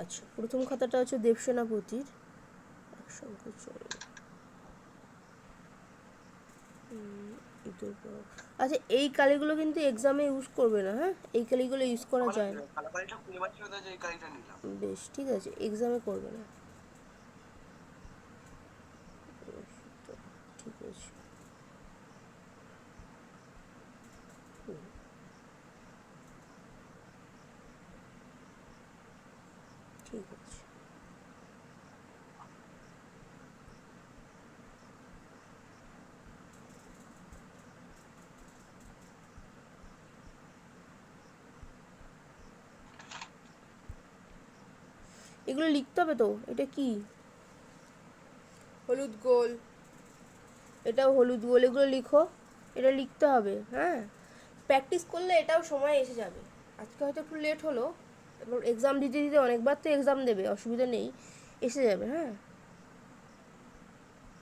আচ্ছা প্রথম খাতাটা হচ্ছে দেবসেনাপতির। একসঙ্গে চলো। আচ্ছা এই কালিগুলো কিন্তু এক্সামে ইউজ করবে না হ্যাঁ? এই কালিগুলো ইউজ করা যায় না। বেশ ঠিক আছে এক্সামে করবে না ঠিক আছে হুম। ঠিক আছে। এগুলো লিখতে হবে তো এটা কি? হলুদ গোল। এটাও হলুদ গোল এগুলো লিখো এটা লিখতে হবে হ্যাঁ? প্র্যাকটিস করলে এটাও সময় এসে যাবে। আজকে হয়তো একটু লেট হলো। এবার এক্সাম দিতে দিতে অনেকবার তো এক্সাম দেবে, অসুবিধা নেই, এসে যাবে হ্যাঁ?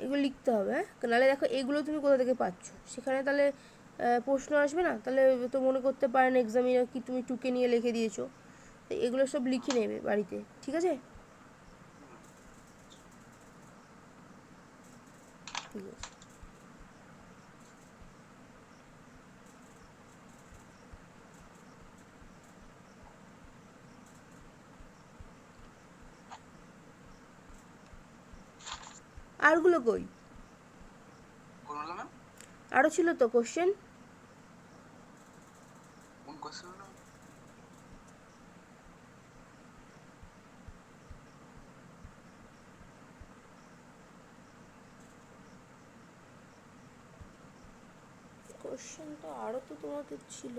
এগুলো লিখতে হবে হ্যাঁ? নাহলে দেখো এগুলো তুমি কোথা থেকে পাচ্ছ? সেখানে তাহলে প্রশ্ন আসবে না? তাহলে তো মনে করতে পারেন এক্সামে কি তুমি টুকে নিয়ে লিখে দিয়েছ। তো এগুলো সব লিখে নেবে বাড়িতে, ঠিক আছে? ঠিক আছে। আরগুলো কই? আরও ছিল তো কোশ্চেন কোশ্চেন তো আরও তো তোমাদের ছিল।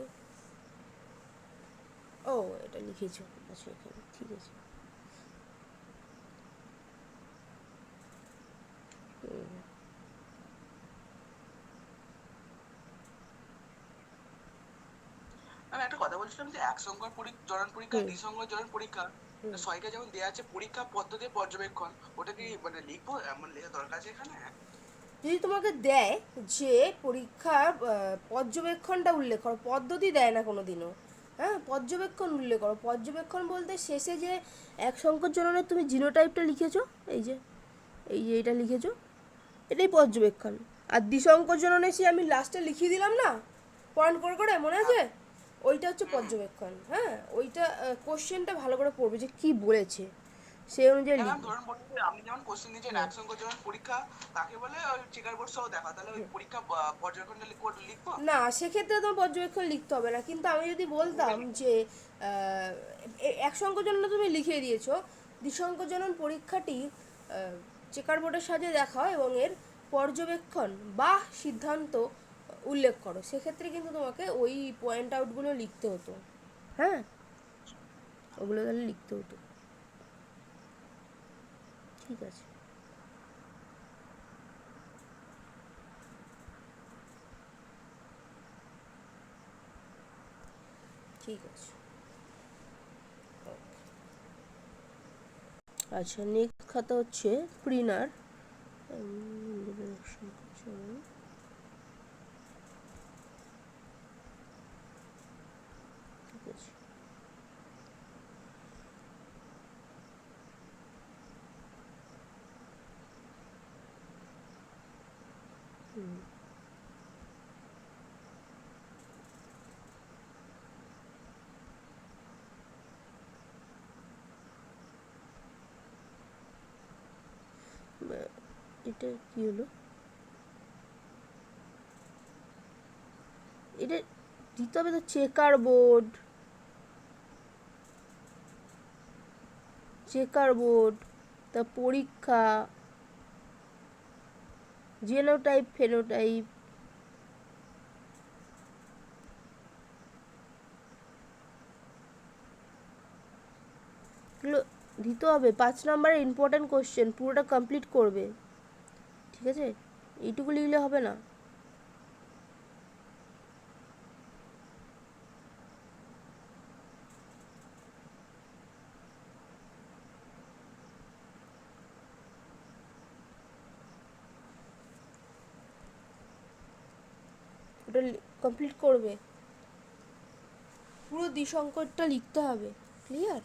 ও এটা লিখেছো। আচ্ছা এখানে ঠিক আছে। আমি একটা কথা বলছিলাম যে পরীক্ষা জনন পরীক্ষা জনন পরীক্ষা। যেমন আছে পরীক্ষা পদ্ধতি পর্যবেক্ষণ ওটা কি মানে লিখব? এমন লেখা দরকার আছে এখানে? যদি তোমাকে দেয় যে পরীক্ষার আহ, পর্যবেক্ষণটা উল্লেখ করো পদ্ধতি দেয় না কোনো দিনও হ্যাঁ পর্যবেক্ষণ উল্লেখ করো। পর্যবেক্ষণ বলতে শেষে যে এক সংখ্যার জননের তুমি জিনোটাইপটা লিখেছো এই যে এই যে এটা লিখেছো এটাই পর্যবেক্ষণ। আর জননে সে আমি লাস্টে লিখিয়ে দিলাম না? পয়েন্ট করে করে মনে আছে? ওইটা হচ্ছে পর্যবেক্ষণ হ্যাঁ? ওইটা কোশ্চেনটা ভালো করে পড়বে যে কি বলেছে। সেই অনুযায়ী আপনি যেমন কোশ্চেন এক সংখ্যার জনন পরীক্ষা তাকে বলে ওই চেকার বোর্ড সহ দেখা তাহলে ওই পরীক্ষা পর্যবেক্ষণটা লিখ- লিখব? না সেক্ষেত্রে তোমার পর্যবেক্ষণ লিখতে হবে না। কিন্তু আমি যদি বলতাম যে এক সংকোচন তুমি লিখে দিয়েছ দ্বিসংকোচনন পরীক্ষাটি চেকার বোর্ডের সাহায্যে দেখাও এবং এর পর্যবেক্ষণ বা সিদ্ধান্ত উল্লেখ করো। সেক্ষেত্রে কিন্তু তোমাকে ওই পয়েন্ট আউটগুলো লিখতে হতো। হ্যাঁ? ওগুলো তাহলে লিখতে হতো। ঠিক আছে। ঠিক আছে। আচ্ছা নেক্সট খাতা হচ্ছে প্রিনার ঠিক আছে হুম বা- এটা কি হলো? এটা দিতে হবে তো চেকার বোর্ড চেকার বোর্ড তা পরীক্ষা জেনোটাইপ ফেনোটাইপ দিতে হবে। পাঁচ নম্বরের ইম্পর্ট্যান্ট কোশ্চেন পুরোটা কমপ্লিট করবে। ঠিক আছে? এইটুকু লিখলে হবে না। ওটা কমপ্লিট করবে। পুরো দ্বিসংকটটা লিখতে হবে। ক্লিয়ার